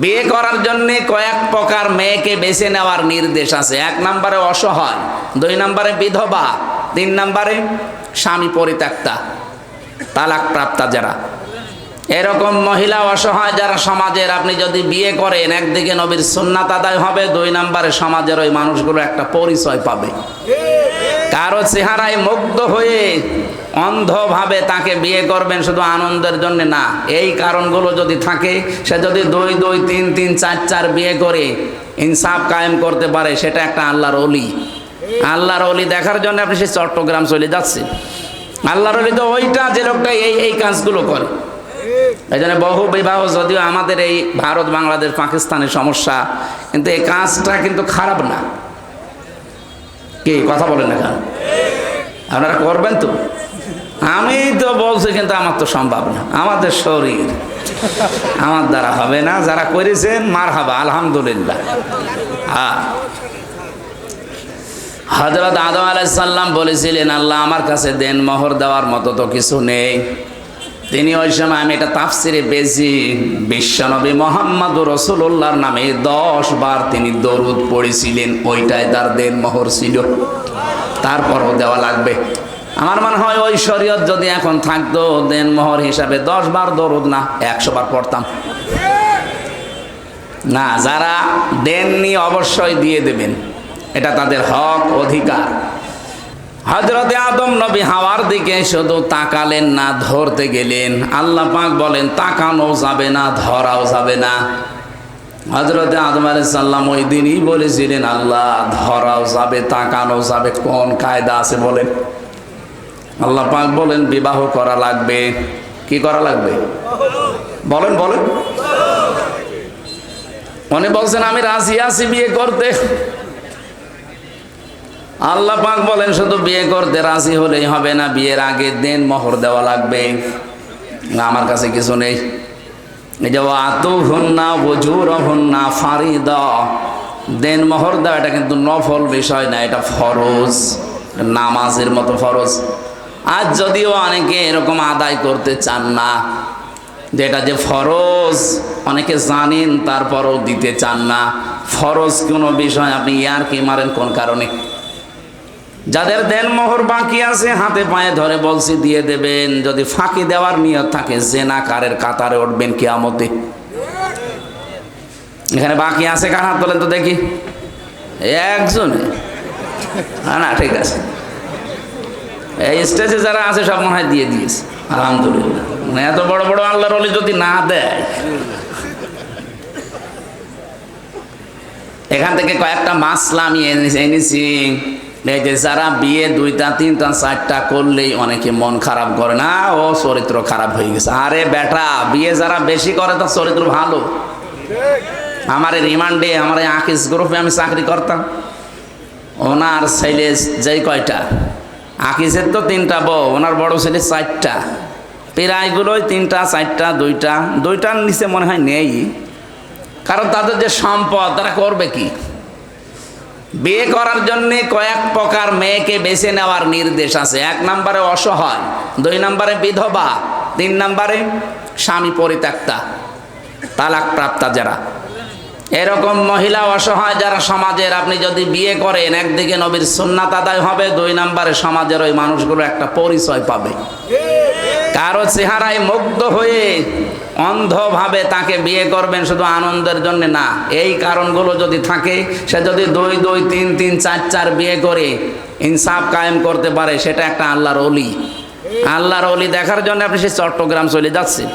বিয়ে করার জন্য কয়েক প্রকার মেয়েকে বেছে নেওয়ার নির্দেশ আছে। এক নম্বরে অসহায়, দুই নম্বরে বিধবা, তিন নম্বরে স্বামী পরিত্যক্তা তালাক প্রাপ্তা যারা। এরকম মহিলা অসহায় যারা সমাজের, আপনি যদি বিয়ে করেন, একদিকে নবীর সুন্নাত আদায় হবে, দুই নম্বরে সমাজের ওই মানুষগুলো একটা পরিচয় পাবে। কারও চেহারায় মুগ্ধ হয়ে অন্ধভাবে তাকে বিয়ে করবেন শুধু আনন্দের জন্য না, এই কারণগুলো যদি থাকে, সে যদি দুই দুই, তিন তিন, চার চার বিয়ে করে ইনসাফ কায়েম করতে পারে, সেটা একটা আল্লাহর অলি আল্লাহর অলি দেখার জন্য আপনি সে চট্টগ্রাম চলে যাচ্ছেন। আল্লাহর অলি তো ওইটা যে লোকটা এই এই কাজগুলো করে। এই জন্য বহু বিবাহ যদিও আমাদের এই ভারত, বাংলাদেশ, পাকিস্তানের সমস্যা, কিন্তু এই কাজটা কিন্তু খারাপ না। কি, কথা বলেন না কেন? আপনারা করবেন তো? আমি তো বলছি, কিন্তু আমার তো সম্ভব না। আমাদের শরীর, আমার দ্বারা হবে না। যারা করেছেন মার হাবা আলহামদুলিল্লাহ। হ্যাঁ হজরত আদম আলাইসাল্লাম বলেছিলেন, আল্লাহ আমার কাছে দেন মোহর দেওয়ার মতো তো কিছু নেই। তিনি ওই সময় আমি এটা তাফসিরে পেয়েছি। বিশ্বনবী মোহাম্মদ রসুল্লাহর নামে দশ বার তিনি দরুদ পড়েছিলেন, ওইটাই তার দেন মোহর ছিল। তারপরও দেওয়া লাগবে। আমার মনে হয় ওই শরীয়ত যদি এখন থাকতো দেন মোহর হিসাবে দশ বার দরুদ না, একশো বার পড়তাম। না, যারা দেননি অবশ্যই দিয়ে দেবেন। এটা তাদের হক, অধিকার। হজরতে আদম নবী হাওয়ার দিকে শুধু তাকালেন না, ধরতে গেলেন। আল্লাহ পাক বলেন, তাকানো যাবে না, ধরাও যাবে না। হজরতে আদম আলাই সাল্লাম ওই দিনই বলেছিলেন, আল্লাহ, ধরাও যাবে, তাকানো যাবে, কোন কায়দা আছে বলেন? আল্লাহ পাক বলেন, বিবাহ করা লাগবে। কি করা লাগবে? বলেন বলেন। মনে বলছেন, আমি রাজি আছি বিয়ে করতে। আল্লাহ পাক বলেন, শুধু বিয়ে করতে রাজি হলেই হবে না, বিয়ের আগে দেন মোহর দেওয়া লাগবে। আমার কাছে কিছু নেই। যে আতু হন্না বজুর হন্না ফারিদ। দেন এটা কিন্তু নফল বিষয় না, এটা ফরজ, নামাজের মতো ফরজ। যদিও অনেকে এরকম আদায় করতে চান না, যেটা যে ফরজ, অনেকে জানেন, তারপরও দিতে চান না। ফরজ কোনো বিষয় আপনি ইয়ার কি মারেন, কোন কারণে? যাদের দেন মোহর বাকি আছে, হাতে পায়ে ধরে বলছি, দিয়ে দেবেন। যদি ফাঁকি দেওয়ার নিয়ত থাকে জেনা কারের কাতারে উঠবেন কেয়ামতে। এখানে বাকি আছে, কার হাত তোলেন তো দেখি। একজনে। না ঠিক আছে। এই স্টেজে যারা আছে, সব মনে হয় দিয়ে দিয়েছে। আলহামদুলিল্লাহ। মানে এত বড় বড় আল্লাহর অলি যদি না দেয়। এখান থেকে কয়েকটা মাসলা আমি এনেছি। এই যে যারা বিয়ে দুইটা, তিনটা, চারটা করলেই অনেকে মন খারাপ করে না, ও চরিত্র খারাপ হয়ে গেছে। আরে বেটা, বিয়ে যারা বেশি করে, তার চরিত্র ভালো। আমার রিমান্ডে, আমার আকিস গ্রুপে আমি চাকরি করতাম। ওনার ছেলে যেই কয়টা? আকিসের তো তিনটা বউ, ওনার বড় ছেলে চারটা। প্রায়গুলোই তিনটা, চারটা, দুইটা। দুইটার নিচে মনে হয় নেই। কারণ তাদের যে সম্পদ, তারা করবে কি? বিয়ে করার জন্য কয়েক প্রকার মেয়েকে বেছে নেওয়ার নির্দেশ আছে। এক নম্বরে অসহায়, দুই নম্বরে বিধবা, তিন নম্বরে স্বামী পরিত্যক্তা তালাক প্রাপ্তা যারা। এরকম মহিলা অসহায় যারা সমাজের, আপনি যদি বিয়ে করেন, একদিকে নবীর সুন্নাত আদায় হবে, দুই নম্বরে সমাজের ওই মানুষগুলো একটা পরিচয় পাবে। কারও চেহারায় মুগ্ধ হয়ে অন্ধভাবে তাকে বিয়ে করবেন শুধু আনন্দের জন্য না। এই কারণগুলো যদি থাকে, সে যদি দুই দুই, তিন তিন, চার চার বিয়ে করে ইনসাফ কায়েম করতে পারে, সেটা একটা আল্লাহর অলি আল্লাহর অলি দেখার জন্য আপনি সে চট্টগ্রাম চলে যাচ্ছেন।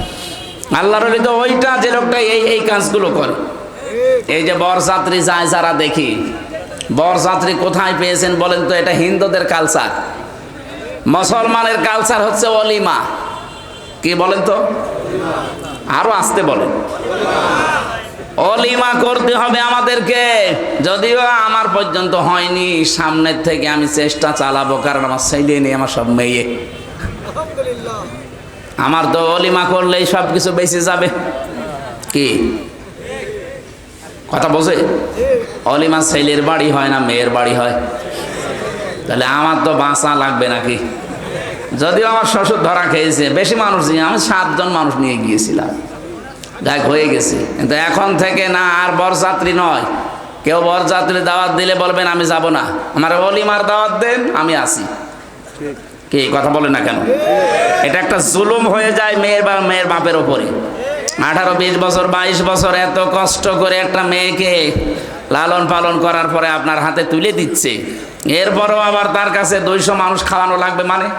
আল্লাহর অলি তো ওইটা যে লোকটা এই এই কাজগুলো করে। এই যে বরযাত্রী যায় যারা দেখি, বরযাত্রী কোথায় পেয়েছেন বলেন তো, এটা হিন্দুদের কালচার মুসলমানের কালচার হচ্ছে অলিমা। কি বলেন তো? আরও আসতে বলেন অলিমা করতে হবে আমাদেরকে। যদিও আমার পর্যন্ত হয়নি, সামনের থেকে আমি চেষ্টা চালাবো, কারণ আমার ছেলে নেই, আমার সব মেয়ে। আমার তো অলিমা করলেই সব কিছু বেঁচে যাবে। কি? কথা বোঝে অলিমা ছেলের বাড়ি হয় না, মেয়ের বাড়ি হয়। তাহলে আমার তো বাঁচা লাগবে নাকি? যদিও আমার শ্বশুর ধরা খেয়েছে, বেশি মানুষ নিয়ে, আমি সাতজন মানুষ নিয়ে গিয়েছিলাম। যাক হয়ে গেছে। কিন্তু এখন থেকে না, আর বরযাত্রী নয়। কেউ বরযাত্রী দাওয়াত দিলে বলবেন, আমি যাব না। আমার অলিমার দাওয়াত দেন, আমি আসি। কি কথা বলে না কেন? এটা একটা জুলুম হয়ে যায় মেয়ের বা মেয়ের বাপের ওপরে আঠারো, বিশ বছর, বাইশ বছর এত কষ্ট করে একটা মেয়েকে লালন পালন করার পরে আপনার হাতে তুলে দিচ্ছে। এরপরও আবার তার কাছে দুইশো মানুষ খাওয়ানো লাগবে মানে?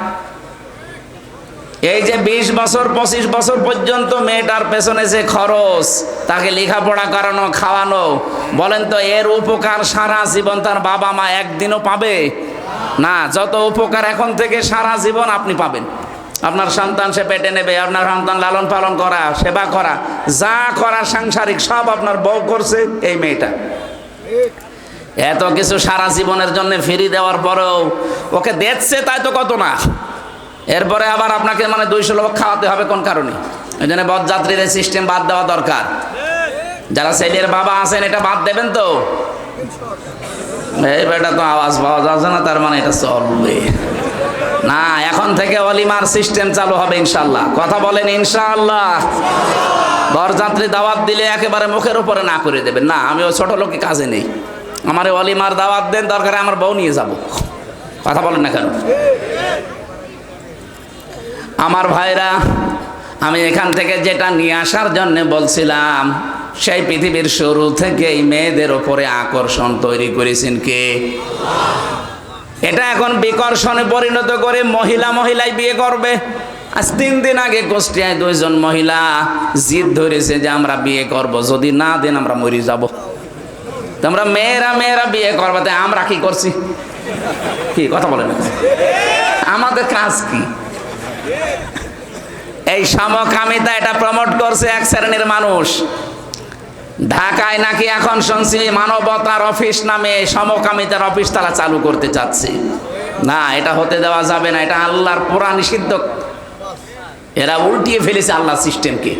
এই যে বিশ বছর, পঁচিশ বছর পর্যন্ত মেয়েটার পেছনে যে খরচ, তাকে লেখাপড়া করানো, খাওয়ানো, বলেন তো এর উপকার সারা জীবন তার বাবা মা একদিনও পাবে? না, যত উপকার এখন থেকে সারা জীবন আপনি পাবেন। আপনার সন্তান সে পেটে নেবে, আপনার সন্তান লালন পালন করা, সেবা করা, যা করা সাংসারিক সব আপনার বউ করছে এই মেয়েটা। এত কিছু সারা জীবনের জন্য ফিরি দেওয়ার পরেও ওকে দেখছে তাই তো কত না। এরপরে আবার আপনাকে মানে দুইশো লোক খাওয়াতে হবে কোন কারণে? ওই জন্য বরযাত্রীর সিস্টেম বাদ দেওয়া দরকার। যারা ছেলের বাবা আছেন, এটা বাদ দেবেন তো? এই বেটা তো আওয়াজ পাওয়া যাচ্ছে না, তার মানে এটা চলবে। না, এখন থেকে অলিমার সিস্টেম চালু হবে ইনশাল্লাহ কথা বলেন ইনশাল্লাহ বরযাত্রী দাওয়াত দিলে একেবারে মুখের উপরে না করে দেবেন। না, আমি ওই ছোট লোকে কাজে নেই। আমার অলিমার দাওয়াত দেন, দরকারে আমার বউ নিয়ে যাব। কথা বলেন না কেন? আমার ভাইরা, আমি এখান থেকে যেটা নিয়ে আসার জন্য বলছিলাম, সেই পৃথিবীর শুরু থেকেই মেয়েদের ওপরে আকর্ষণ তৈরি করেছেন কে? এটা এখন বিকর্ষণে পরিণত করে মহিলা মহিলাই বিয়ে করবে। আজ তিন দিন আগে কুষ্টিয়ায় দুইজন মহিলা জিদ ধরেছে যে আমরা বিয়ে করব, যদি না দেন আমরা মরে যাব। তোমরা মেয়েরা মেয়েরা বিয়ে করবে, তাই আমরা কি করছি? কি, কথা বলেন আমাদের কাজ কি? এই সমকামিতা এটা প্রমোট করছে এক শ্রেণির মানুষ। ঢাকায় নাকি এখন শুনছি মানবতার অফিস নামে সমকামিতার অফিস তারা চালু করতে চাচ্ছে। না, এটা হতে দেওয়া যাবে না, এটা আল্লাহর পুরা নিষিদ্ধ। এরা উল্টিয়ে ফেলেছে আল্লাহ সিস্টেমকে।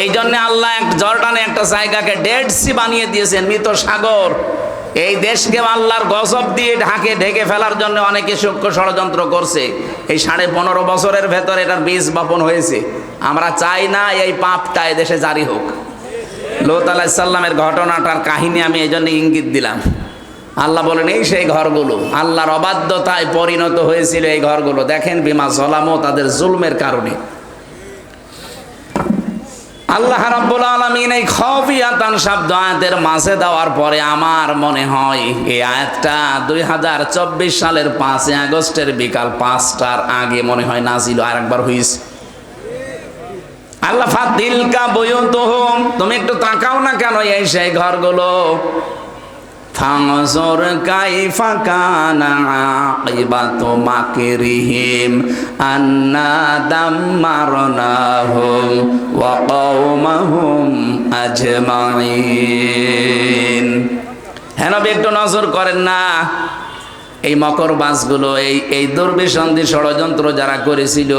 এই জন্য আল্লাহ এক জর্ডানে একটা জায়গাকে ডেড সি বানিয়ে দিয়েছেন, মৃত সাগর। এই দেশকে আল্লাহর গজব দিয়ে ঢাকে ঢেকে ফেলার জন্য অনেকে সূক্ষ্ম ষড়যন্ত্র করছে। এই সাড়ে পনেরো বছরের ভেতর এটার বীজ বপন হয়েছে। আমরা চাই না এই পাপটা দেশে জারি হোক। লোত আলাহিসাল্লামের ঘটনাটার কাহিনী আমি এই জন্য ইঙ্গিত দিলাম। আল্লাহ বলেন, এই সেই ঘরগুলো। আল্লাহর অবাধ্যতায় পরিণত হয়েছিল এই ঘরগুলো। দেখেন বিমা জলামো তাদের জুলমের কারণে। আল্লাহ রাব্বুল আলামিন এই খফিয়াতান শব্দ আয়াতের মাঝে দেওয়ার পরে আমার মনে হয় এই আয়াতটা দুই হাজার চব্বিশ সালের পাঁচই আগস্টের বিকাল পাঁচটার আগে মনে হয় নাজিল আর একবার হয়েছে আল্লাহ ফাতিল কা বয়ুতুহুম তুমি একটু তাকাও না কেন এই সেই ঘরগুলো? ফাংজুর কাইফা কানা আকিবাতু মাকরিহিম আন্না দাম দাম্মারনাহুম ওয়া কওমাহুম আজমাইন নবী, একটু নজর করেন না। এই মকর বাসগুলো এই এই দুর্বিসন্ধি ষড়যন্ত্র যারা করেছিল,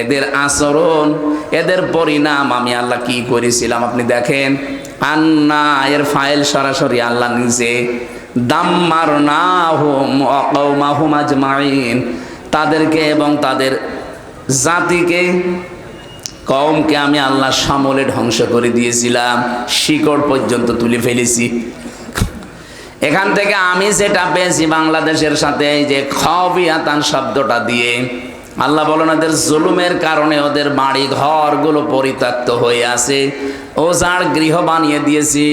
এদের আচরণ, এদের পরিণাম আমি আল্লাহ কি করেছিলাম আপনি দেখেন। আন্না, এর ফাইল সরাসরি আল্লাহ নিজে। না তাদেরকে এবং তাদের জাতিকে কমকে আমি আল্লাহ সামলে ধ্বংস করে দিয়েছিলাম। শিকড় পর্যন্ত তুলে ফেলেছি। এখান থেকে আমি যেটা পেয়েছি বাংলাদেশের সাথে, এই যে খবিয়াতান শব্দটা দিয়ে, আল্লাহ বলেন ওদের জুলুমের কারণে ওদের বাড়ি ঘরগুলো পরিত্যক্ত হয়ে আছে। ও যার গৃহ বানিয়ে দিয়েছি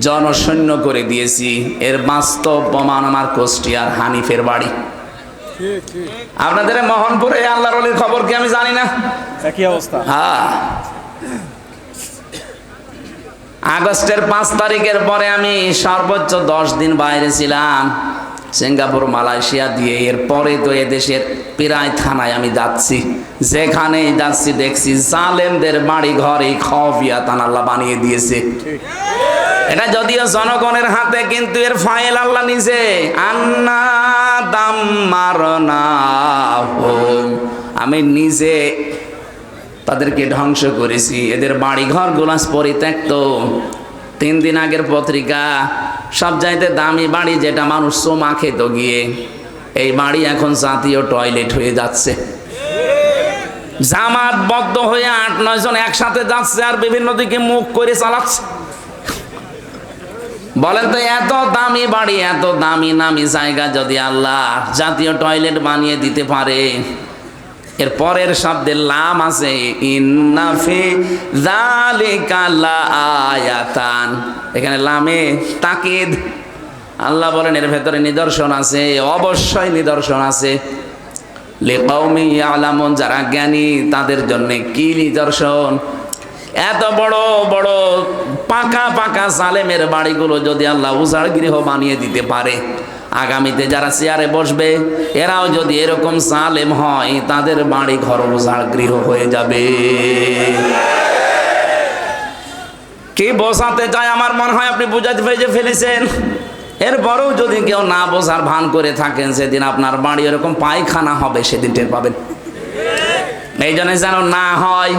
জনশূন্য করে দিয়েছি। এর বাস্তব প্রমাণ আমার কুষ্টিয়ার হানিফের বাড়ি। আপনাদের মোহনপুরে আল্লাহর অলির খবর কি আমি জানি না? একই অবস্থা। হ্যাঁ। আগস্টের পাঁচ তারিখের পরে আমি সর্বোচ্চ দশ দিন বাইরে ছিলাম। সিঙ্গাপুর, মালয়েশিয়া দিয়ে এর পরে তো এদেশের প্রায় থানায় আমি যাচ্ছি। যেখানেই যাচ্ছি দেখছি জালেমদের বাড়ি ঘরে খফিয়া তানাল্লাহ বানিয়ে দিয়েছে। এটা যদিও জনগণের হাতে, কিন্তু এর ফাইল আল্লাহ নিজে। আন্না দাম মারনা আমি নিজে তাদেরকে ধ্বংস করেছি। এদের বাড়ি ঘর গোলাস পরিত্যক্ত। তিন দিন আগের পত্রিকা সব চাইতে দামি বাড়ি যেটা মানুষ সোমা খেত গিয়ে। এই বাড়ি এখন জাতীয় টয়লেট হয়ে যাচ্ছে। জামাতবদ্ধ হয়ে আট, নয় জন একসাথে যাচ্ছে আর বিভিন্ন দিকে মুখ করে চালাচ্ছে। বলেন তো, এত দামি বাড়ি, এত দামি নামি জায়গা যদি আল্লাহ জাতীয় টয়লেট বানিয়ে দিতে পারে এর পরের শব্দে লাম আছে ইন্নাফি যালিকা আয়াতান। এখানে লামে তাকিদ। আল্লাহ বলেন, এর ভেতরে নিদর্শন আছে, অবশ্যই নিদর্শন আছে। লেকাউমি আলামন যারা জ্ঞানী, তাদের জন্য কি নিদর্শন? এত বড় বড়, পাকা পাকা সালেমের বাড়িগুলো যদি আল্লাহ উজাড় গৃহ বানিয়ে দিতে পারে আগামীতে যারা চেয়ারে বসবে, এরাও যদি এরকম সালেম হয়, তাদের বাড়ি ঘর উজাড় গৃহ হয়ে যাবে। কি বসাতে চায় আমার মনে হয় আপনি বুঝাতে পেরে ফেলেছেন। এরপরেও যদি কেউ না বোঝার ভান করে থাকেন, সেদিন আপনার বাড়ি এরকম পায়খানা হবে, সেদিন টের পাবেন। এই জন্য যেন না হয়,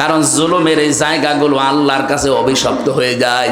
কারণ জুলুমের এই জায়গাগুলো আল্লাহর কাছে অভিশপ্ত হয়ে যায়।